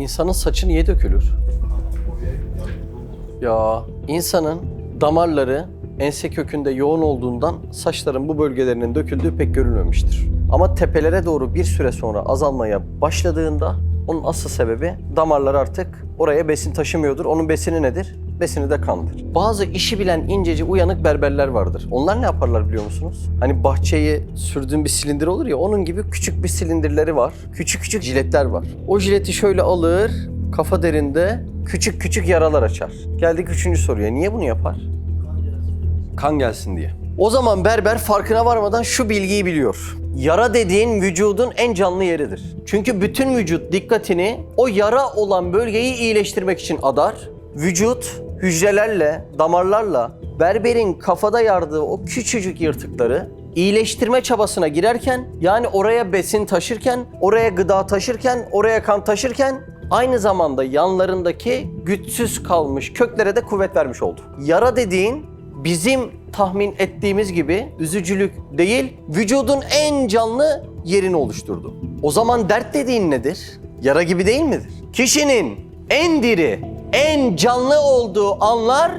İnsanın saçı niye dökülür? Ya insanın damarları ense kökünde yoğun olduğundan saçların bu bölgelerinin döküldüğü pek görülmemiştir. Ama tepelere doğru bir süre sonra azalmaya başladığında onun asıl sebebi damarlar artık oraya besin taşımıyordur. Onun besini nedir? Besini de kandır. Bazı işi bilen inceci uyanık berberler vardır. Onlar ne yaparlar biliyor musunuz? Hani bahçeyi sürdüğün bir silindir olur ya onun gibi küçük bir silindirleri var. Küçük küçük jiletler var. O jileti şöyle alır, kafa derinde küçük küçük yaralar açar. Geldik üçüncü soruya. Niye bunu yapar? Kan gelsin diye. O zaman berber farkına varmadan şu bilgiyi biliyor. Yara dediğin vücudun en canlı yeridir. Çünkü bütün vücut dikkatini o yara olan bölgeyi iyileştirmek için adar. Vücut hücrelerle, damarlarla berberin kafada yardığı o küçücük yırtıkları iyileştirme çabasına girerken yani oraya besin taşırken, oraya gıda taşırken, oraya kan taşırken aynı zamanda yanlarındaki güçsüz kalmış köklere de kuvvet vermiş oldu. Yara dediğin bizim tahmin ettiğimiz gibi üzücülük değil, vücudun en canlı yerini oluşturdu. O zaman dert dediğin nedir? Yara gibi değil midir? Kişinin en diri, en canlı olduğu anlar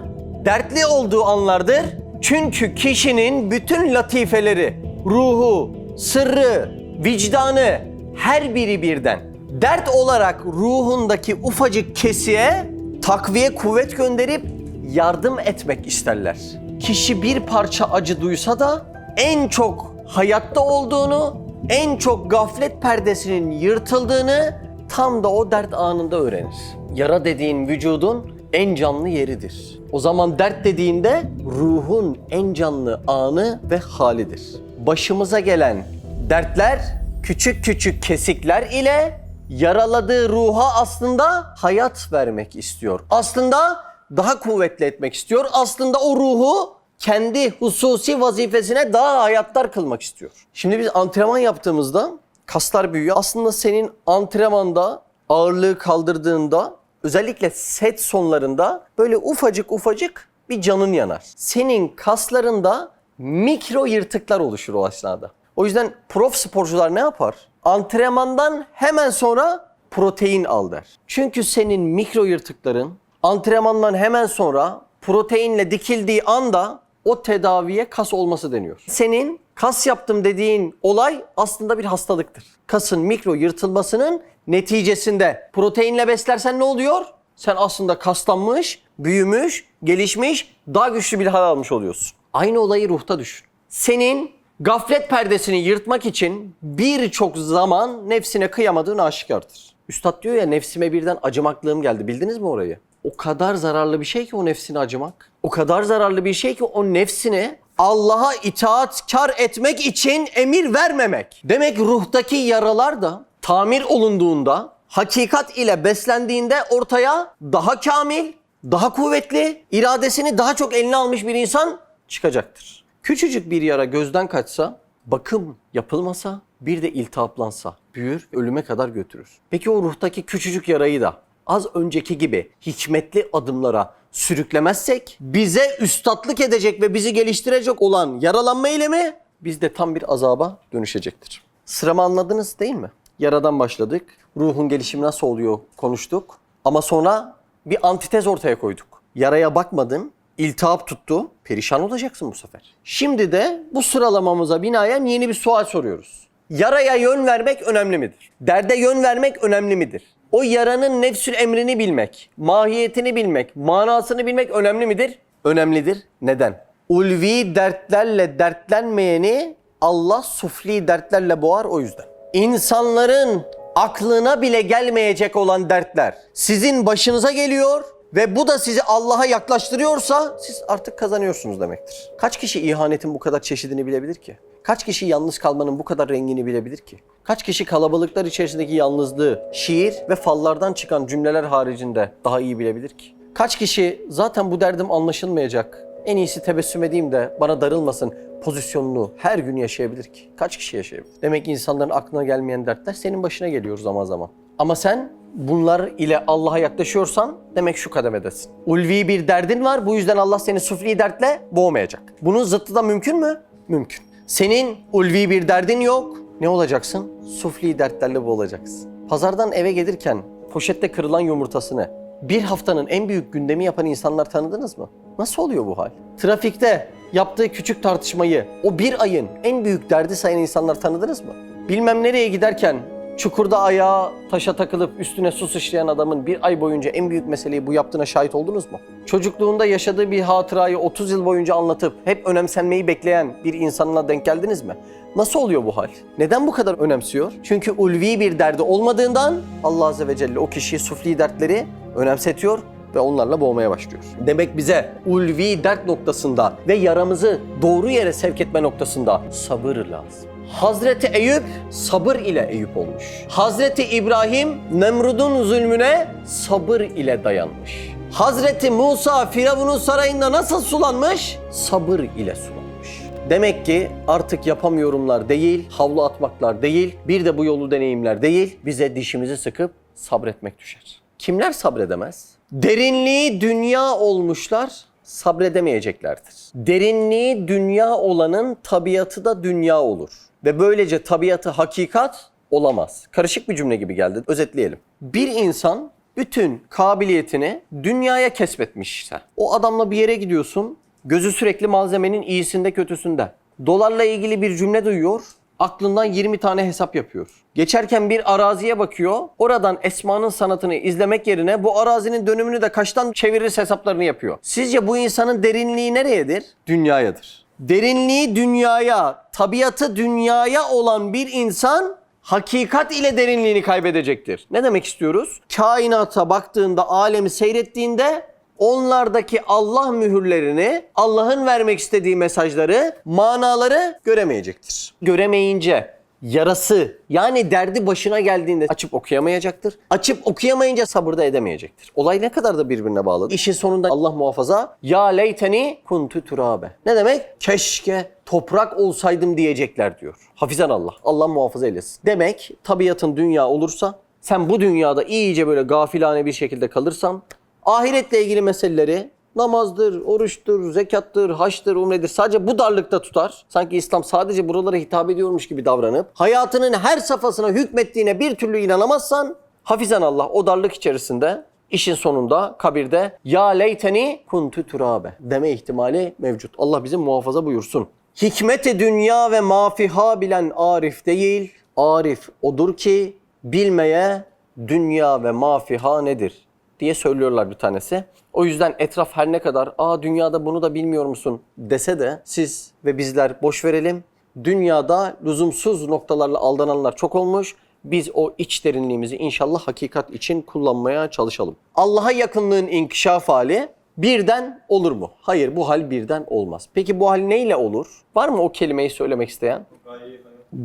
dertli olduğu anlardır. Çünkü kişinin bütün latifeleri, ruhu, sırrı, vicdanı her biri birden dert olarak ruhundaki ufacık kesiye takviye kuvvet gönderip yardım etmek isterler. Kişi bir parça acı duysa da en çok hayatta olduğunu, en çok gaflet perdesinin yırtıldığını tam da o dert anında öğrenir. Yara dediğin vücudun en canlı yeridir. O zaman dert dediğinde ruhun en canlı anı ve halidir. Başımıza gelen dertler küçük küçük kesikler ile yaraladığı ruha aslında hayat vermek istiyor. Aslında daha kuvvetli etmek istiyor. Aslında o ruhu kendi hususi vazifesine daha hayatlar kılmak istiyor. Şimdi biz antrenman yaptığımızda kaslar büyüyor. Aslında senin antrenmanda ağırlığı kaldırdığında özellikle set sonlarında böyle ufacık ufacık bir canın yanar. Senin kaslarında mikro yırtıklar oluşur o esnada. O yüzden prof sporcular ne yapar? Antrenmandan hemen sonra protein al der. Çünkü senin mikro yırtıkların antrenmandan hemen sonra proteinle dikildiği anda o tedaviye kas olması deniyor. Senin kas yaptım dediğin olay aslında bir hastalıktır. Kasın mikro yırtılmasının neticesinde proteinle beslersen ne oluyor? Sen aslında kaslanmış, büyümüş, gelişmiş, daha güçlü bir hal almış oluyorsun. Aynı olayı ruhta düşün. Senin gaflet perdesini yırtmak için birçok zaman nefsine kıyamadığın aşikardır. Üstad diyor ya nefsime birden acımaklığım geldi. Bildiniz mi orayı? O kadar zararlı bir şey ki o nefsine acımak. O kadar zararlı bir şey ki o nefsini Allah'a itaatkar etmek için emir vermemek. Demek ruhtaki yaralar da tamir olunduğunda, hakikat ile beslendiğinde ortaya daha kamil, daha kuvvetli, iradesini daha çok eline almış bir insan çıkacaktır. Küçücük bir yara gözden kaçsa, bakım yapılmasa, bir de iltihaplansa büyür, ölüme kadar götürür. Peki o ruhtaki küçücük yarayı da az önceki gibi hikmetli adımlara sürüklemezsek bize üstatlık edecek ve bizi geliştirecek olan yaralanma eylemi bizde tam bir azaba dönüşecektir. Sıramı anladınız değil mi? Yaradan başladık. Ruhun gelişimi nasıl oluyor konuştuk. Ama sonra bir antitez ortaya koyduk. Yaraya bakmadın, iltihap tuttu. Perişan olacaksın bu sefer. Şimdi de bu sıralamamıza binaen yeni bir sual soruyoruz. Yaraya yön vermek önemli midir? Derde yön vermek önemli midir? O yaranın nefsül emrini bilmek, mahiyetini bilmek, manasını bilmek önemli midir? Önemlidir. Neden? Ulvi dertlerle dertlenmeyeni Allah sufli dertlerle boğar o yüzden. İnsanların aklına bile gelmeyecek olan dertler sizin başınıza geliyor ve bu da sizi Allah'a yaklaştırıyorsa siz artık kazanıyorsunuz demektir. Kaç kişi ihanetin bu kadar çeşidini bilebilir ki? Kaç kişi yalnız kalmanın bu kadar rengini bilebilir ki? Kaç kişi kalabalıklar içerisindeki yalnızlığı, şiir ve fallardan çıkan cümleler haricinde daha iyi bilebilir ki? Kaç kişi zaten bu derdim anlaşılmayacak, en iyisi tebessüm edeyim de bana darılmasın pozisyonunu her gün yaşayabilir ki? Kaç kişi yaşayabilir? Demek ki insanların aklına gelmeyen dertler senin başına geliyor zaman zaman. Ama sen bunlar ile Allah'a yaklaşıyorsan demek şu kademedesin. Ulvi bir derdin var bu yüzden Allah seni sufli dertle boğmayacak. Bunun zıttı da mümkün mü? Mümkün. Senin ulvi bir derdin yok. Ne olacaksın? Sufli dertlerle boğulacaksın. Pazardan eve gelirken poşette kırılan yumurtasını bir haftanın en büyük gündemi yapan insanlar tanıdınız mı? Nasıl oluyor bu hal? Trafikte yaptığı küçük tartışmayı o bir ayın en büyük derdi sayan insanlar tanıdınız mı? Bilmem nereye giderken çukurda ayağı taşa takılıp üstüne su sıçrayan adamın bir ay boyunca en büyük meseleyi bu yaptığına şahit oldunuz mu? Çocukluğunda yaşadığı bir hatırayı 30 yıl boyunca anlatıp hep önemsenmeyi bekleyen bir insanla denk geldiniz mi? Nasıl oluyor bu hal? Neden bu kadar önemsiyor? Çünkü ulvi bir derdi olmadığından Allah Azze ve Celle o kişiyi sufli dertleri önemsetiyor ve onlarla boğmaya başlıyor. Demek bize ulvi dert noktasında ve yaramızı doğru yere sevk etme noktasında sabır lazım. Hazreti Eyüp sabır ile Eyüp olmuş. Hazreti İbrahim Nemrud'un zulmüne sabır ile dayanmış. Hazreti Musa Firavun'un sarayında nasıl sulanmış? Sabır ile sulanmış. Demek ki artık yapamıyorumlar değil, havlu atmaklar değil, bir de bu yolu deneyimler değil, bize dişimizi sıkıp sabretmek düşer. Kimler sabredemez? Derinliği dünya olmuşlar, sabredemeyeceklerdir. Derinliği dünya olanın tabiatı da dünya olur. Ve böylece tabiatı hakikat olamaz. Karışık bir cümle gibi geldi. Özetleyelim. Bir insan bütün kabiliyetini dünyaya kesbetmişse. O adamla bir yere gidiyorsun, gözü sürekli malzemenin iyisinde kötüsünde. Dolarla ilgili bir cümle duyuyor, aklından 20 tane hesap yapıyor. Geçerken bir araziye bakıyor. Oradan Esma'nın sanatını izlemek yerine bu arazinin dönümünü de kaçtan çeviririz hesaplarını yapıyor. Sizce bu insanın derinliği nereyedir? Dünyayadır. Derinliği dünyaya, tabiatı dünyaya olan bir insan hakikat ile derinliğini kaybedecektir. Ne demek istiyoruz? Kainata baktığında, alemi seyrettiğinde onlardaki Allah mühürlerini, Allah'ın vermek istediği mesajları, manaları göremeyecektir. Göremeyince yarası yani derdi başına geldiğinde açıp okuyamayacaktır. Açıp okuyamayınca sabırda edemeyecektir. Olay ne kadar da birbirine bağlı. İşin sonunda Allah muhafaza ya leyteni kuntu turabe. Ne demek? Keşke toprak olsaydım diyecekler diyor. Hafizan Allah. Allah muhafaza eylesin. Demek tabiatın dünya olursa sen bu dünyada iyice böyle gafilane bir şekilde kalırsan ahiretle ilgili meseleleri namazdır, oruçtur, zekattır, haçtır, umredir sadece bu darlıkta tutar. Sanki İslam sadece buralara hitap ediyormuş gibi davranıp hayatının her safhasına hükmettiğine bir türlü inanamazsan hafizan Allah o darlık içerisinde işin sonunda kabirde ya leyteni kuntu turabe deme ihtimali mevcut. Allah bizi muhafaza buyursun. Hikmeti dünya ve mafiha bilen arif değil, arif odur ki bilmeye dünya ve mafiha nedir diye söylüyorlar bir tanesi. O yüzden etraf her ne kadar aa dünyada bunu da bilmiyor musun dese de siz ve bizler boş verelim. Dünyada lüzumsuz noktalarla aldananlar çok olmuş. Biz o iç derinliğimizi inşallah hakikat için kullanmaya çalışalım. Allah'a yakınlığın inkişaf hali birden olur mu? Hayır bu hal birden olmaz. Peki bu hal neyle olur? Var mı o kelimeyi söylemek isteyen?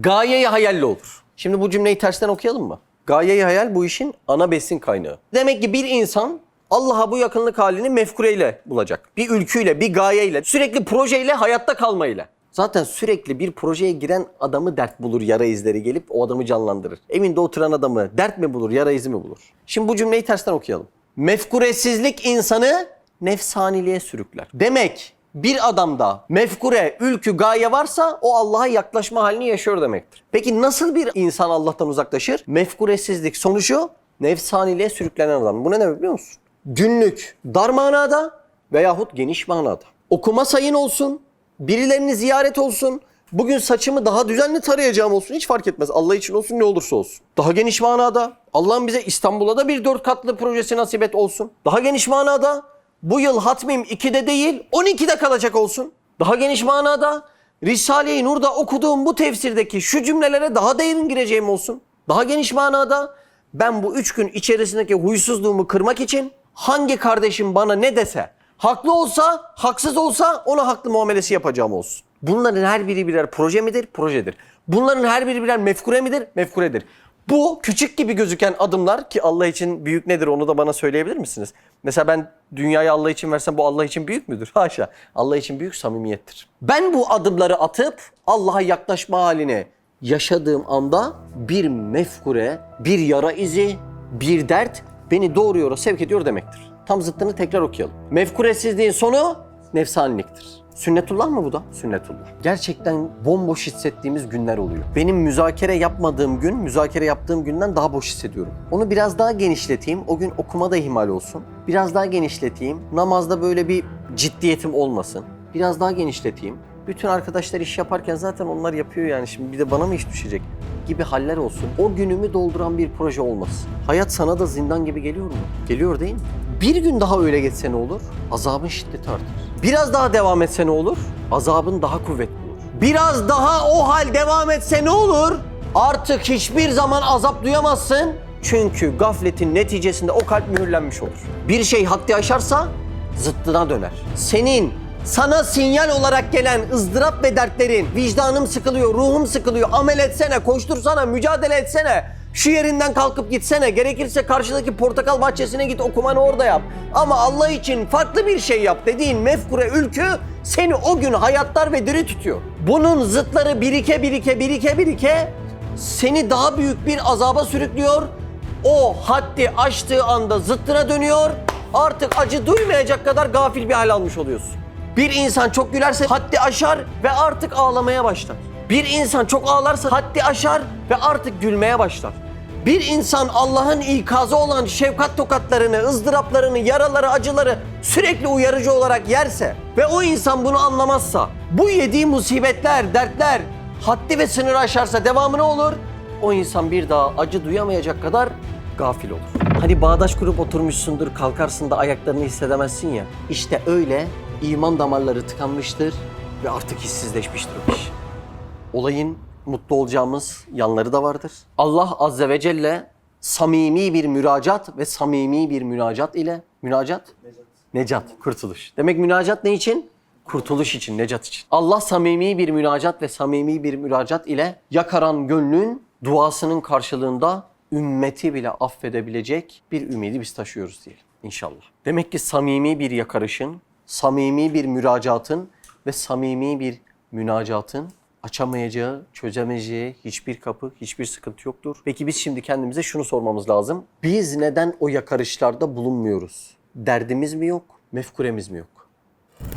Gayeyi hayalle olur. Şimdi bu cümleyi tersten okuyalım mı? Gayeyi hayal bu işin ana besin kaynağı. Demek ki bir insan Allah'a bu yakınlık halini mefkureyle bulacak. Bir ülküyle, bir gayeyle, sürekli projeyle, hayatta kalmayla. Zaten sürekli bir projeye giren adamı dert bulur, yara izleri gelip o adamı canlandırır. Evinde oturan adamı dert mi bulur, yara izi mi bulur? Şimdi bu cümleyi tersten okuyalım. Mefkuresizlik insanı nefsaniliğe sürükler. Demek bir adamda mefkure, ülkü, gaye varsa o Allah'a yaklaşma halini yaşıyor demektir. Peki nasıl bir insan Allah'tan uzaklaşır? Mefkuresizlik sonucu nefsaniliğe sürüklenen adam. Bu ne demek biliyor musun? Günlük dar manada veyahut geniş manada. Okuma sayın olsun, birilerini ziyaret olsun, bugün saçımı daha düzenli tarayacağım olsun hiç fark etmez. Allah için olsun ne olursa olsun. Daha geniş manada Allah'ın bize İstanbul'a da bir dört katlı projesi nasip et olsun. Daha geniş manada bu yıl hatmim 2'de değil 12'de kalacak olsun. Daha geniş manada Risale-i Nur'da okuduğum bu tefsirdeki şu cümlelere daha derin gireceğim olsun. Daha geniş manada ben bu üç gün içerisindeki huysuzluğumu kırmak için hangi kardeşim bana ne dese, haklı olsa, haksız olsa ona haklı muamelesi yapacağım olsun. Bunların her biri birer proje midir? Projedir. Bunların her biri birer mefkure midir? Mefkuredir. Bu küçük gibi gözüken adımlar ki Allah için büyük nedir onu da bana söyleyebilir misiniz? Mesela ben dünyayı Allah için versem bu Allah için büyük müdür? Haşa. Allah için büyük samimiyettir. Ben bu adımları atıp Allah'a yaklaşma haline yaşadığım anda bir mefkure, bir yara izi, bir dert beni doğru yola sevk ediyor demektir. Tam zıttını tekrar okuyalım. Mefkuresizliğin sonu nefsaniliktir. Sünnetullah mı bu da? Sünnetullah. Gerçekten bomboş hissettiğimiz günler oluyor. Benim müzakere yapmadığım gün, müzakere yaptığım günden daha boş hissediyorum. Onu biraz daha genişleteyim. O gün okuma da ihmal olsun. Biraz daha genişleteyim. Namazda böyle bir ciddiyetim olmasın. Biraz daha genişleteyim. Bütün arkadaşlar iş yaparken zaten onlar yapıyor yani. Şimdi bir de bana mı iş düşecek? gibi haller olsun. O günümü dolduran bir proje olmasın. Hayat sana da zindan gibi geliyor mu? Geliyor değil mi? Bir gün daha öyle geçse ne olur? Azabın şiddeti artar. Biraz daha devam etse ne olur? Azabın daha kuvvetli olur. Biraz daha o hal devam etse ne olur? Artık hiçbir zaman azap duyamazsın. Çünkü gafletin neticesinde o kalp mühürlenmiş olur. Bir şey haddi aşarsa zıttına döner. Senin sana sinyal olarak gelen ızdırap ve dertlerin, vicdanım sıkılıyor, ruhum sıkılıyor, amel etsene, koştursana, mücadele etsene, şu yerinden kalkıp gitsene, gerekirse karşıdaki portakal bahçesine git okumanı orada yap. Ama Allah için farklı bir şey yap dediğin mefkure ülkü seni o gün hayatlar ve diri tutuyor. Bunun zıtları birike birike birike birike seni daha büyük bir azaba sürüklüyor. O haddi aştığı anda zıttına dönüyor. Artık acı duymayacak kadar gafil bir hal almış oluyorsun. Bir insan çok gülerse haddi aşar ve artık ağlamaya başlar. Bir insan çok ağlarsa haddi aşar ve artık gülmeye başlar. Bir insan Allah'ın ikazı olan şefkat tokatlarını, ızdıraplarını, yaraları, acıları sürekli uyarıcı olarak yerse ve o insan bunu anlamazsa, bu yediği musibetler, dertler haddi ve sınırı aşarsa devamı ne olur? O insan bir daha acı duyamayacak kadar gafil olur. Hani bağdaş kurup oturmuşsundur, kalkarsın da ayaklarını hissedemezsin ya. İşte öyle iman damarları tıkanmıştır ve artık hissizleşmiştir o kişi. Olayın mutlu olacağımız yanları da vardır. Allah Azze ve Celle samimi bir müracaat ve samimi bir münacat ile münacat Necat, kurtuluş. Demek münacat ne için? Kurtuluş için, necat için. Allah samimi bir münacat ve samimi bir müracat ile yakaran gönlün duasının karşılığında ümmeti bile affedebilecek bir ümidi biz taşıyoruz diyelim inşallah. Demek ki samimi bir yakarışın, samimi bir müracaatın ve samimi bir münacatın açamayacağı, çözemeyeceği hiçbir kapı, hiçbir sıkıntı yoktur. Peki biz şimdi kendimize şunu sormamız lazım. Biz neden o yakarışlarda bulunmuyoruz? Derdimiz mi yok, mefkuremiz mi yok?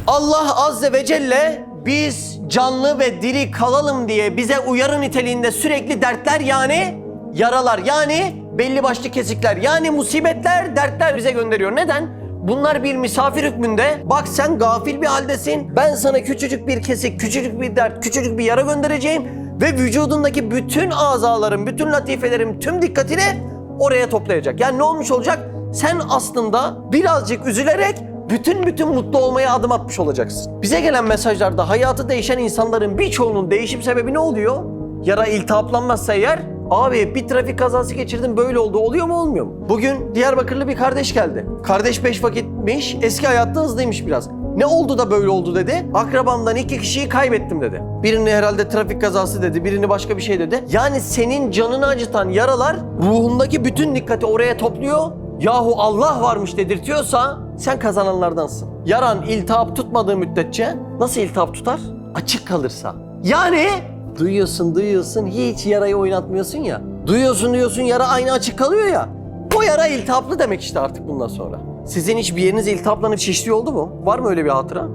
Allah Azze ve Celle biz canlı ve diri kalalım diye bize uyarı niteliğinde sürekli dertler yani yaralar yani belli başlı kesikler yani musibetler, dertler bize gönderiyor. Neden? Bunlar bir misafir hükmünde. Bak sen gafil bir haldesin. Ben sana küçücük bir kesik, küçücük bir dert, küçücük bir yara göndereceğim. Ve vücudundaki bütün azaların, bütün latifelerin tüm dikkatini oraya toplayacak. Yani ne olmuş olacak? Sen aslında birazcık üzülerek bütün bütün mutlu olmaya adım atmış olacaksın. Bize gelen mesajlarda hayatı değişen insanların birçoğunun değişim sebebi ne oluyor? Yara iltihaplanmazsa eğer Abi bir trafik kazası geçirdim böyle oldu. Oluyor mu olmuyor mu? Bugün Diyarbakırlı bir kardeş geldi. Kardeş beş vakitmiş. Eski hayatta hızlıymış biraz. Ne oldu da böyle oldu dedi. Akrabamdan iki kişiyi kaybettim dedi. Birini herhalde trafik kazası dedi. Birini başka bir şey dedi. Yani senin canını acıtan yaralar ruhundaki bütün dikkati oraya topluyor. Yahu Allah varmış dedirtiyorsa sen kazananlardansın. Yaran iltihap tutmadığı müddetçe nasıl iltihap tutar? Açık kalırsa. Yani duyuyorsun duyuyorsun hiç yarayı oynatmıyorsun ya. Duyuyorsun diyorsun yara aynı açık kalıyor ya. O yara iltihaplı demek işte artık bundan sonra. Sizin hiç bir yeriniz iltihaplanıp şiştiği oldu mu? Var mı öyle bir hatıra?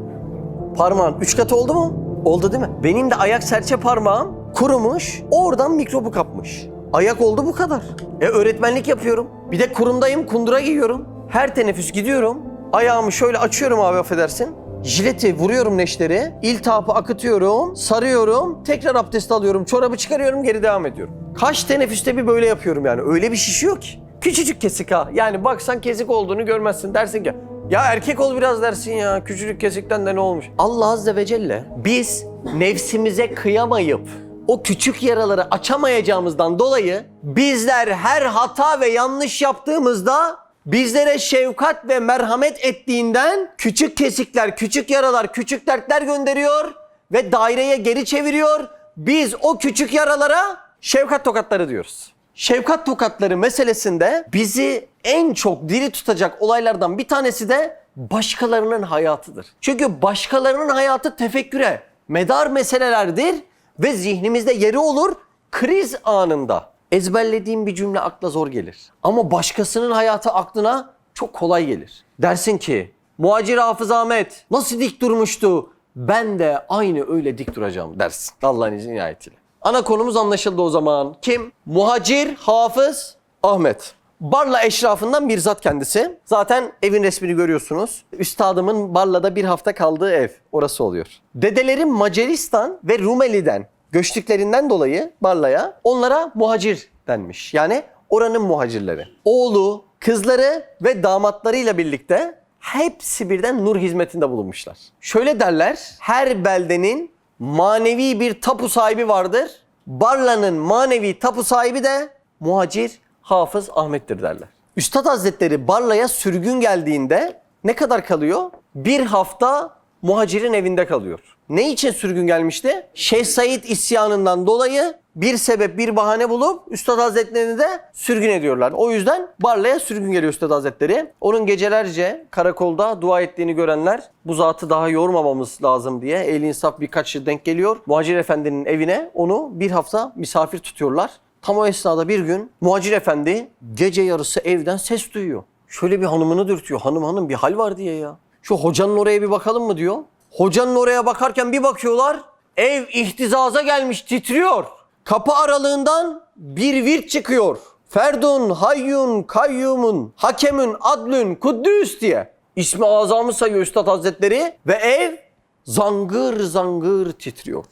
Parmağın üç katı oldu mu? Oldu değil mi? Benim de ayak serçe parmağım kurumuş, oradan mikrobu kapmış. Ayak oldu bu kadar. E öğretmenlik yapıyorum. Bir de kurumdayım, kundura giyiyorum. Her teneffüs gidiyorum. Ayağımı şöyle açıyorum abi affedersin. Jileti vuruyorum neşteri, iltihapı akıtıyorum, sarıyorum, tekrar abdest alıyorum, çorabı çıkarıyorum, geri devam ediyorum. Kaç teneffüste bir böyle yapıyorum yani. Öyle bir şişiyor ki. Küçücük kesik ha. Yani baksan kesik olduğunu görmezsin. Dersin ki ya erkek ol biraz dersin ya. Küçücük kesikten de ne olmuş? Allah Azze ve Celle biz nefsimize kıyamayıp o küçük yaraları açamayacağımızdan dolayı bizler her hata ve yanlış yaptığımızda bizlere şefkat ve merhamet ettiğinden küçük kesikler, küçük yaralar, küçük dertler gönderiyor ve daireye geri çeviriyor. Biz o küçük yaralara şefkat tokatları diyoruz. Şefkat tokatları meselesinde bizi en çok diri tutacak olaylardan bir tanesi de başkalarının hayatıdır. Çünkü başkalarının hayatı tefekküre medar meselelerdir ve zihnimizde yeri olur kriz anında. Ezberlediğim bir cümle akla zor gelir. Ama başkasının hayatı aklına çok kolay gelir. Dersin ki Muhacir Hafız Ahmet nasıl dik durmuştu? ben de aynı öyle dik duracağım dersin. Allah'ın izniyle ayetiyle. Ana konumuz anlaşıldı o zaman. Kim? Muhacir Hafız Ahmet. Barla eşrafından bir zat kendisi. Zaten evin resmini görüyorsunuz. Üstadımın Barla'da bir hafta kaldığı ev. Orası oluyor. Dedelerim Macaristan ve Rumeli'den göçtüklerinden dolayı Barla'ya onlara muhacir denmiş. Yani oranın muhacirleri. Oğlu, kızları ve damatlarıyla birlikte hepsi birden nur hizmetinde bulunmuşlar. Şöyle derler, her beldenin manevi bir tapu sahibi vardır. Barla'nın manevi tapu sahibi de muhacir Hafız Ahmet'tir derler. Üstad Hazretleri Barla'ya sürgün geldiğinde ne kadar kalıyor? Bir hafta muhacirin evinde kalıyor. Ne için sürgün gelmişti? Şeyh Said isyanından dolayı bir sebep, bir bahane bulup Üstad Hazretleri'ni de sürgün ediyorlar. O yüzden Barla'ya sürgün geliyor Üstad Hazretleri. Onun gecelerce karakolda dua ettiğini görenler bu zatı daha yormamamız lazım diye el insaf birkaç yıl denk geliyor. Muhacir Efendi'nin evine onu bir hafta misafir tutuyorlar. Tam o esnada bir gün Muhacir Efendi gece yarısı evden ses duyuyor. Şöyle bir hanımını dürtüyor. Hanım hanım bir hal var diye ya. Şu hocanın oraya bir bakalım mı diyor. Hocanın oraya bakarken bir bakıyorlar. Ev ihtizaza gelmiş titriyor. Kapı aralığından bir virt çıkıyor. Ferdun, hayyun, kayyumun, hakemün, adlün, kuddüs diye. İsmi azamı sayıyor Üstad Hazretleri ve ev zangır zangır titriyor.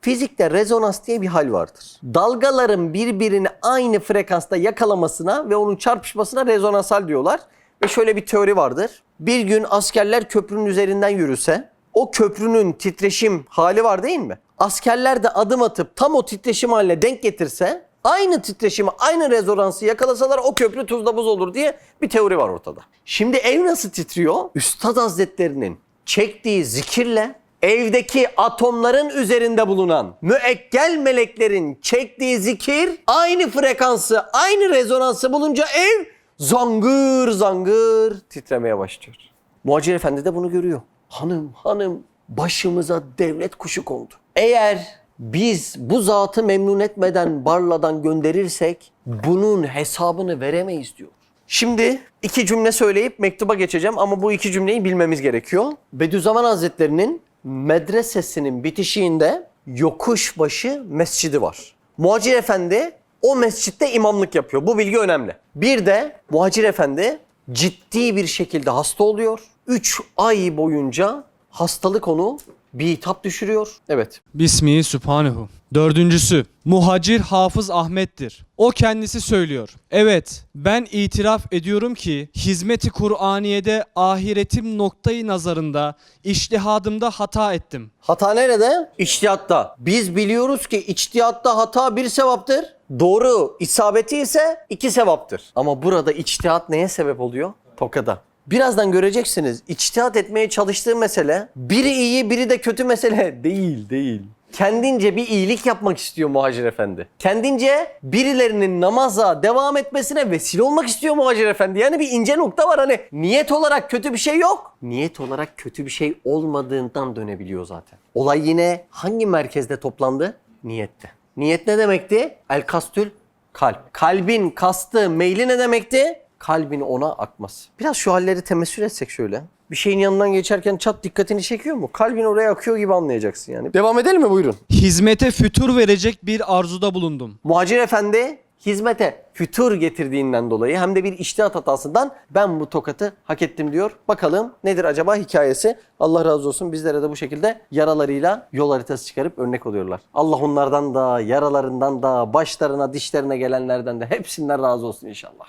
Fizikte rezonans diye bir hal vardır. Dalgaların birbirini aynı frekansta yakalamasına ve onun çarpışmasına rezonansal diyorlar. Ve şöyle bir teori vardır. Bir gün askerler köprünün üzerinden yürüse, o köprünün titreşim hali var değil mi? Askerler de adım atıp tam o titreşim haline denk getirse, aynı titreşimi, aynı rezonansı yakalasalar o köprü tuzla buz olur diye bir teori var ortada. Şimdi ev nasıl titriyor? Üstad Hazretlerinin çektiği zikirle evdeki atomların üzerinde bulunan müekkel meleklerin çektiği zikir aynı frekansı, aynı rezonansı bulunca ev zangır zangır titremeye başlıyor. Muhacir Efendi de bunu görüyor. Hanım hanım başımıza devlet kuşu kondu. Eğer biz bu zatı memnun etmeden Barla'dan gönderirsek bunun hesabını veremeyiz diyor. Şimdi iki cümle söyleyip mektuba geçeceğim ama bu iki cümleyi bilmemiz gerekiyor. Bediüzzaman Hazretleri'nin medresesinin bitişiğinde Yokuşbaşı Mescidi var. Muhacir Efendi o mescitte imamlık yapıyor. Bu bilgi önemli. Bir de Muhacir Efendi ciddi bir şekilde hasta oluyor. 3 ay boyunca hastalık onu bitap düşürüyor. Evet. Bismihi Sübhanehu. Dördüncüsü, Muhacir Hafız Ahmet'tir. O kendisi söylüyor. Evet, ben itiraf ediyorum ki hizmeti Kur'aniye'de ahiretim noktayı nazarında, iştihadımda hata ettim. Hata nerede? İçtihatta. Biz biliyoruz ki içtihatta hata bir sevaptır. Doğru isabeti ise iki sevaptır. Ama burada içtihat neye sebep oluyor? Tokada. Birazdan göreceksiniz. İçtihat etmeye çalıştığı mesele biri iyi biri de kötü mesele değil değil. Kendince bir iyilik yapmak istiyor Muhacir Efendi. Kendince birilerinin namaza devam etmesine vesile olmak istiyor Muhacir Efendi. Yani bir ince nokta var hani niyet olarak kötü bir şey yok. Niyet olarak kötü bir şey olmadığından dönebiliyor zaten. Olay yine hangi merkezde toplandı? Niyette. Niyet ne demekti? El kastül kalp. Kalbin kastı, meyli ne demekti? Kalbin ona akması. Biraz şu halleri temessül etsek şöyle. Bir şeyin yanından geçerken çat dikkatini çekiyor mu? Kalbin oraya akıyor gibi anlayacaksın yani. Devam edelim mi? Buyurun. Hizmete fütur verecek bir arzuda bulundum. Muhacir Efendi hizmete fütur getirdiğinden dolayı hem de bir iştihat hatasından ben bu tokatı hak ettim diyor. Bakalım nedir acaba hikayesi? Allah razı olsun bizlere de bu şekilde yaralarıyla yol haritası çıkarıp örnek oluyorlar. Allah onlardan da, yaralarından da, başlarına, dişlerine gelenlerden de hepsinden razı olsun inşallah.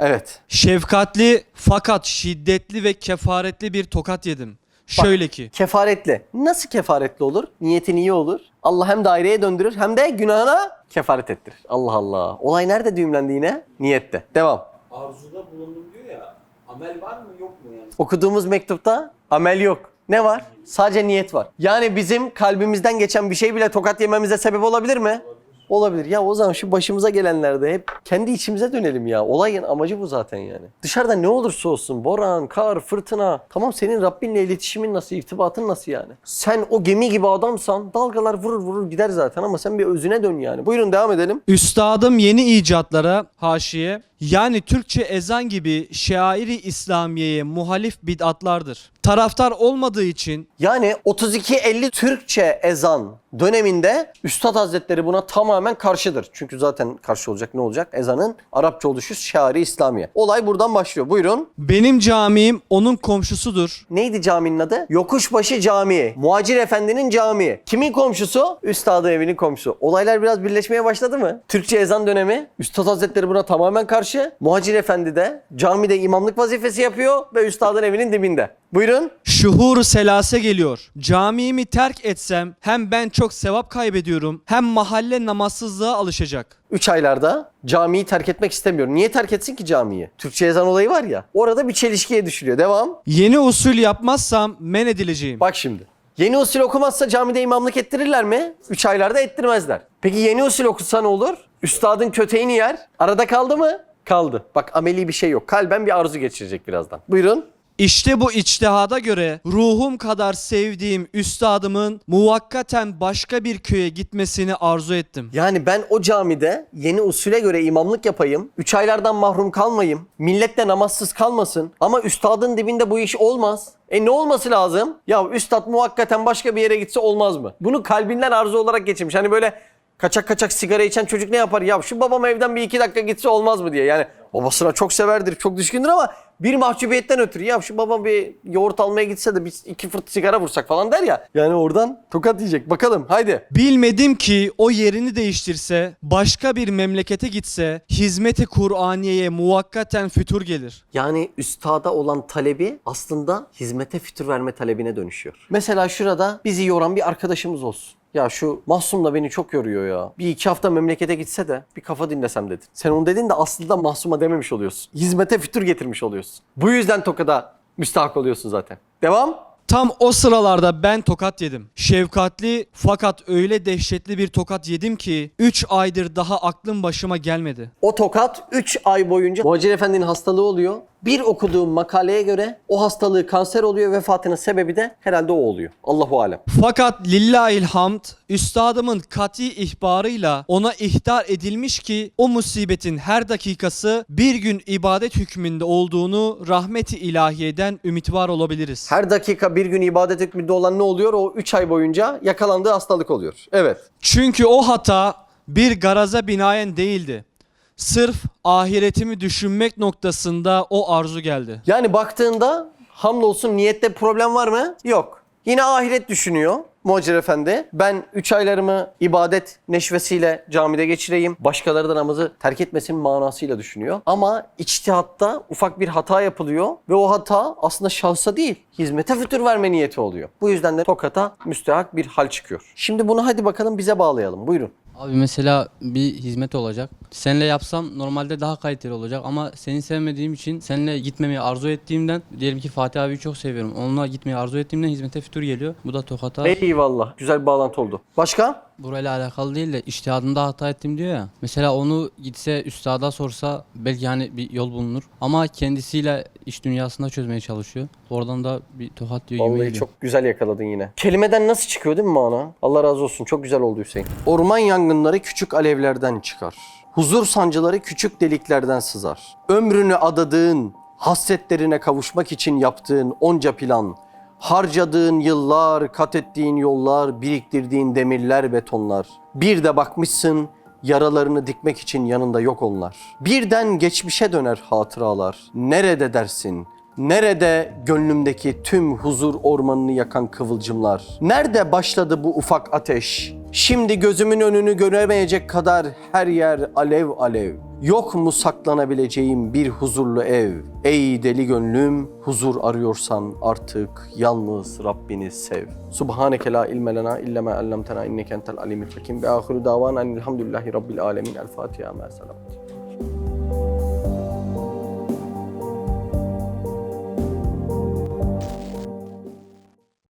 Evet. Şefkatli fakat şiddetli ve kefaretli bir tokat yedim. Şöyle ki, Kefaretli. Nasıl kefaretli olur? Niyetin iyi olur. Allah hem daireye döndürür hem de günahına kefaret ettirir. Allah Allah. Olay nerede düğümlendi yine? Niyette. Devam. arzuda bulundum diyor ya. Amel var mı yok mu yani? Okuduğumuz mektupta amel yok. Ne var? Sadece niyet var. Yani bizim kalbimizden geçen bir şey bile tokat yememize sebep olabilir mi? Olabilir. Ya o zaman şu başımıza gelenlerde hep kendi içimize dönelim ya. Olayın amacı bu zaten yani. Dışarıda ne olursa olsun boran, kar, fırtına. Tamam senin Rabbinle iletişimin nasıl, irtibatın nasıl yani? Sen o gemi gibi adamsan dalgalar vurur vurur gider zaten ama sen bir özüne dön yani. Buyurun devam edelim. Üstadım yeni icatlara haşiye yani Türkçe ezan gibi şairi İslamiye'ye muhalif bid'atlardır. taraftar olmadığı için Yani 32-50 Türkçe ezan döneminde Üstad Hazretleri buna tamamen karşıdır. Çünkü zaten karşı olacak ne olacak? Ezanın Arapça oluşu şiari İslamiye. Olay buradan başlıyor. Buyurun. benim camim onun komşusudur. Neydi caminin adı? Yokuşbaşı Camii. Muhacir Efendi'nin camii. Kimin komşusu? Üstadın evinin komşusu. Olaylar biraz birleşmeye başladı mı? Türkçe ezan dönemi. Üstad Hazretleri buna tamamen karşı. Muhacir Efendi de camide imamlık vazifesi yapıyor ve üstadın evinin dibinde. Buyurun. Şuhur selase geliyor. Camimi terk etsem hem ben çok sevap kaybediyorum hem mahalle namazsızlığa alışacak. 3 aylarda camiyi terk etmek istemiyorum. Niye terk etsin ki camiyi? Türkçe ezan olayı var ya. Orada bir çelişkiye düşülüyor. Devam. Yeni usul yapmazsam men edileceğim. Bak şimdi. Yeni usul okumazsa camide imamlık ettirirler mi? 3 aylarda ettirmezler. Peki yeni usul okusa ne olur? Üstadın köteğini yer. Arada kaldı mı? Kaldı. Bak ameli bir şey yok. Kalben bir arzu geçirecek birazdan. Buyurun. İşte bu içtihada göre ruhum kadar sevdiğim üstadımın muvakkaten başka bir köye gitmesini arzu ettim. Yani ben o camide yeni usule göre imamlık yapayım. 3 aylardan mahrum kalmayayım. Millet de namazsız kalmasın. Ama üstadın dibinde bu iş olmaz. E ne olması lazım? Ya üstad muhakkaten başka bir yere gitse olmaz mı? Bunu kalbinden arzu olarak geçirmiş. Hani böyle kaçak kaçak sigara içen çocuk ne yapar? Ya şu babam evden bir iki dakika gitse olmaz mı diye. Yani babasına çok severdir, çok düşkündür ama bir mahcubiyetten ötürü ya şu babam bir yoğurt almaya gitse de biz iki fırt sigara vursak falan der ya. Yani oradan tokat yiyecek. Bakalım haydi. Bilmedim ki o yerini değiştirse, başka bir memlekete gitse, hizmeti Kur'aniye'ye muvakkaten fütur gelir. Yani üstada olan talebi aslında hizmete fütür verme talebine dönüşüyor. Mesela şurada bizi yoran bir arkadaşımız olsun. Ya şu Mahsum da beni çok yoruyor ya. Bir iki hafta memlekete gitse de bir kafa dinlesem dedin. Sen onu dedin de aslında Mahsum'a dememiş oluyorsun. Hizmete fütür getirmiş oluyorsun. Bu yüzden Toka'da müstahak oluyorsun zaten. Devam. Tam o sıralarda ben tokat yedim. Şefkatli fakat öyle dehşetli bir tokat yedim ki 3 aydır daha aklım başıma gelmedi. O tokat 3 ay boyunca Muhacir Efendi'nin hastalığı oluyor. Bir okuduğum makaleye göre o hastalığı kanser oluyor. Vefatının sebebi de herhalde o oluyor. Allahu alem. Fakat lillahil hamd üstadımın kati ihbarıyla ona ihtar edilmiş ki o musibetin her dakikası bir gün ibadet hükmünde olduğunu rahmeti ilahiyeden ümit var olabiliriz. Her dakika bir gün ibadet hükmünde olan ne oluyor? O 3 ay boyunca yakalandığı hastalık oluyor. Evet. Çünkü o hata bir garaza binaen değildi. Sırf ahiretimi düşünmek noktasında o arzu geldi. Yani baktığında hamdolsun niyette problem var mı? Yok. Yine ahiret düşünüyor Muhacir Efendi. Ben 3 aylarımı ibadet neşvesiyle camide geçireyim. Başkaları da namazı terk etmesin manasıyla düşünüyor. Ama içtihatta ufak bir hata yapılıyor ve o hata aslında şahsa değil hizmete fütür verme niyeti oluyor. Bu yüzden de Tokat'a müstehak bir hal çıkıyor. Şimdi bunu hadi bakalım bize bağlayalım. Buyurun. Abi mesela bir hizmet olacak. Seninle yapsam normalde daha kaliteli olacak ama seni sevmediğim için seninle gitmemeyi arzu ettiğimden diyelim ki Fatih abiyi çok seviyorum. Onunla gitmeyi arzu ettiğimden hizmete fütur geliyor. Bu da Tokat'a Eyvallah. Güzel bir bağlantı oldu. Başka? Burayla alakalı değil de iştihadında hata ettim diyor ya. Mesela onu gitse üstada sorsa belki hani bir yol bulunur. Ama kendisiyle iş dünyasında çözmeye çalışıyor. Oradan da bir tokat diyor gibi Vallahi geliyor. çok güzel yakaladın yine. Kelimeden nasıl çıkıyor değil mi mana? Allah razı olsun. Çok güzel oldu Hüseyin. Orman yangınları küçük alevlerden çıkar. Huzur sancıları küçük deliklerden sızar. Ömrünü adadığın, hasretlerine kavuşmak için yaptığın onca plan, harcadığın yıllar, kat ettiğin yollar, biriktirdiğin demirler, betonlar. Bir de bakmışsın yaralarını dikmek için yanında yok onlar. Birden geçmişe döner hatıralar. Nerede dersin? Nerede gönlümdeki tüm huzur ormanını yakan kıvılcımlar? Nerede başladı bu ufak ateş? Şimdi gözümün önünü göremeyecek kadar her yer alev alev. Yok mu saklanabileceğim bir huzurlu ev? Ey deli gönlüm, huzur arıyorsan artık yalnız Rabbini sev. Subhaneke la ilme lena illa ma allamtena inneke entel alimul hakim. Ve ahiru davana enilhamdülillahi rabbil alemin. El Fatiha. Ma.